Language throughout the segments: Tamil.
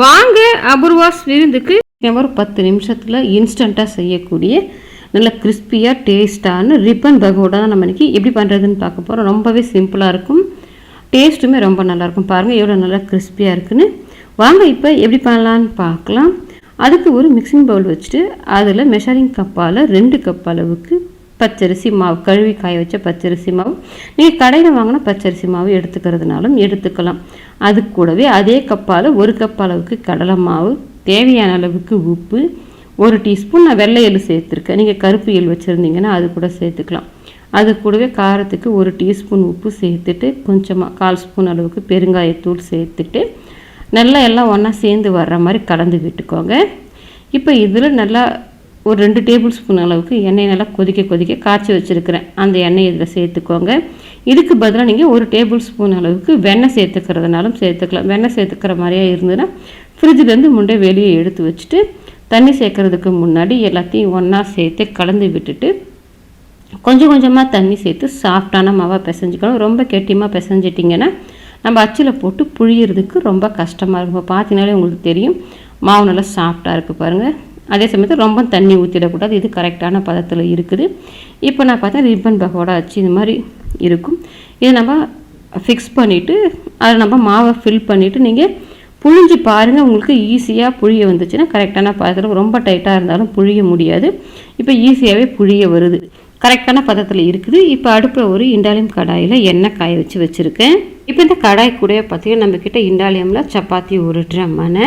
வாங்க அபூர்வாஸ் விருந்துக்கு ஒரு பத்து நிமிஷத்தில் இன்ஸ்டண்ட்டாக செய்யக்கூடிய நல்ல கிறிஸ்பியாக டேஸ்ட்டான ரிப்பன் பகோடா தான் நம்ம இன்றைக்கி எப்படி பண்ணுறதுன்னு பார்க்க போகிறோம் ரொம்பவே சிம்பிளாக இருக்கும். டேஸ்ட்டுமே ரொம்ப நல்லாயிருக்கும். பாருங்கள் எவ்வளோ நல்லா கிறிஸ்பியாக இருக்குன்னு. வாங்க இப்போ எப்படி பண்ணலான்னு பார்க்கலாம். அதுக்கு ஒரு மிக்சிங் பவுல் வச்சுட்டு அதில் மெஷரிங் கப்பால் ரெண்டு கப் அளவுக்கு பச்சரிசி மாவு கழுவி காய வச்ச பச்சரிசி மாவு. நீங்கள் கடையில் வாங்கினா பச்சரிசி மாவு எடுத்துக்கிறதுனாலும் எடுத்துக்கலாம். அது கூடவே அதே கப்பால் ஒரு கப் அளவுக்கு கடலை மாவு தேவையான அளவுக்கு உப்பு ஒரு டீஸ்பூன் நான் வெள்ளை எள் சேர்த்துருக்கேன். நீங்கள் கருப்பு எள் வச்சுருந்தீங்கன்னா அது கூட சேர்த்துக்கலாம். அது கூடவே காரத்துக்கு ஒரு டீஸ்பூன் உப்பு சேர்த்துட்டு கொஞ்சமாக கால் ஸ்பூன் அளவுக்கு பெருங்காயத்தூள் சேர்த்துட்டு நல்லா எல்லாம் ஒன்றா சேர்ந்து வர்ற மாதிரி கலந்து விட்டுக்கோங்க. இப்போ இதில் நல்லா ஒரு ரெண்டு டேபிள் ஸ்பூன் அளவுக்கு எண்ணெய் நல்லா கொதிக்க கொதிக்க காய்ச்சி வச்சுருக்கிறேன். அந்த எண்ணெய் இதில் சேர்த்துக்கோங்க. இதுக்கு பதிலாக நீங்கள் ஒரு டேபிள் ஸ்பூன் அளவுக்கு வெண்ணெய் சேர்த்துக்கிறதுனாலும் சேர்த்துக்கலாம். வெண்ணெய் சேர்த்துக்கிற மாதிரியே இருந்ததுன்னா ஃப்ரிட்ஜிலேருந்து முண்டை வெளியே எடுத்து வச்சுட்டு தண்ணி சேர்க்குறதுக்கு முன்னாடி எல்லாத்தையும் ஒன்றா சேர்த்து கலந்து விட்டுட்டு கொஞ்சம் கொஞ்சமாக தண்ணி சேர்த்து சாஃப்டான மாவாக பிசைஞ்சிக்கணும். ரொம்ப கெட்டியமாக பிசைஞ்சிட்டிங்கன்னா நம்ம அச்சில் போட்டு புழியறதுக்கு ரொம்ப கஷ்டமாக இருக்கும். பார்த்தீங்கனாலே உங்களுக்கு தெரியும். மாவு நல்லா சாஃப்டாக இருக்குது பாருங்கள் அதே சமயத்தில் ரொம்ப தண்ணி ஊற்றிடக்கூடாது இது கரெக்டான பதத்தில் இருக்குது. இப்போ நான் பார்த்தா ரிப்பன் பகோடா வச்சு இது மாதிரி இருக்கும். இதை நம்ம ஃபிக்ஸ் பண்ணிவிட்டு அதை நம்ம மாவை ஃபில் பண்ணிவிட்டு நீங்கள் புழிஞ்சு பாருங்கள் உங்களுக்கு ஈஸியாக புழிய வந்துச்சுன்னா கரெக்டான பதத்தில் ரொம்ப டைட்டாக இருந்தாலும் புழிய முடியாது. இப்போ ஈஸியாகவே புழிய வருது. கரெக்டான பதத்தில் இருக்குது. இப்போ அடுப்பில் ஒரு இண்டாலியம் கடாயில் எண்ணெய் காய வச்சு வச்சுருக்கேன். இப்போ இந்த கடாய் கூட பார்த்தீங்கன்னா நம்மக்கிட்ட இண்டாலியமில் சப்பாத்தி உருட்டுற மனை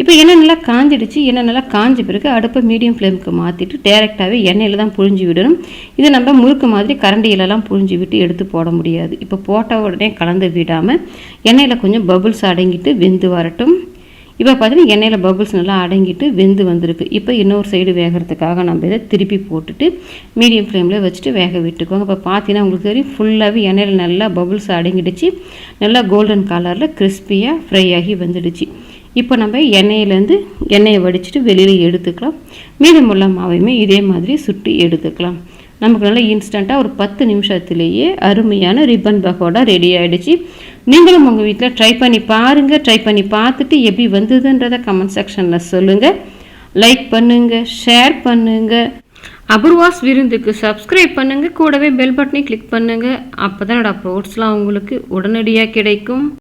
இப்போ எண்ணெய் நல்லா காஞ்சிடுச்சு எண்ணெய் நல்லா காஞ்ச பிறகு அடுப்பை மீடியம் ஃப்ளேமுக்கு மாற்றிட்டு டேரெக்டாகவே எண்ணெயில் தான் புழிஞ்சு விடணும். இது நம்ம முறுக்கு மாதிரி கரண்டியிலலாம் புழிஞ்சு விட்டு எடுத்து போட முடியாது. இப்போ போட்ட உடனே கலந்து விடாமல் எண்ணெயில் கொஞ்சம் பபுள்ஸ் அடங்கிட்டு வெந்து வரட்டும். இப்போ பார்த்தீங்கன்னா எண்ணெயில் பபுள்ஸ் நல்லா அடங்கிட்டு வெந்து வந்திருக்கு. இப்போ இன்னொரு சைடு வேகிறதுக்காக நம்ம இதை திருப்பி போட்டுட்டு மீடியம் ஃப்ளேமில் வச்சுட்டு வேக விட்டுக்கோங்க. இப்போ பார்த்தீங்கன்னா உங்களுக்கு தெரியும் ஃபுல்லாகவே எண்ணெயில் நல்லா பபுள்ஸ் அடங்கிடுச்சு. நல்லா கோல்டன் கலரில் கிறிஸ்பியாக ஃப்ரை ஆகி வந்துடுச்சு. இப்போ நம்ம எண்ணெயிலேருந்து எண்ணெயை வடிச்சிட்டு வெளியில் எடுத்துக்கலாம். மீதமுள்ள மாவையுமே இதே மாதிரி சுட்டி எடுத்துக்கலாம். நமக்கு நல்லா இன்ஸ்டண்ட்டாக ஒரு பத்து நிமிஷத்துலேயே அருமையான ரிப்பன் பகோடா ரெடி ஆகிடுச்சு நீங்களும் உங்கள் வீட்டில் ட்ரை பண்ணி பாருங்கள் ட்ரை பண்ணி பார்த்துட்டு எப்படி வந்ததுன்றதை கமெண்ட் செக்ஷனில் சொல்லுங்கள் லைக் பண்ணுங்கள் ஷேர் பண்ணுங்கள் அபூர்வாஸ் விருந்துக்கு சப்ஸ்கிரைப் பண்ணுங்கள் கூடவே பெல் பட்டனை கிளிக் பண்ணுங்கள் அப்போ தான் என்னோடய அப்ரோட்ஸ்லாம் உங்களுக்கு உடனடியாக கிடைக்கும்.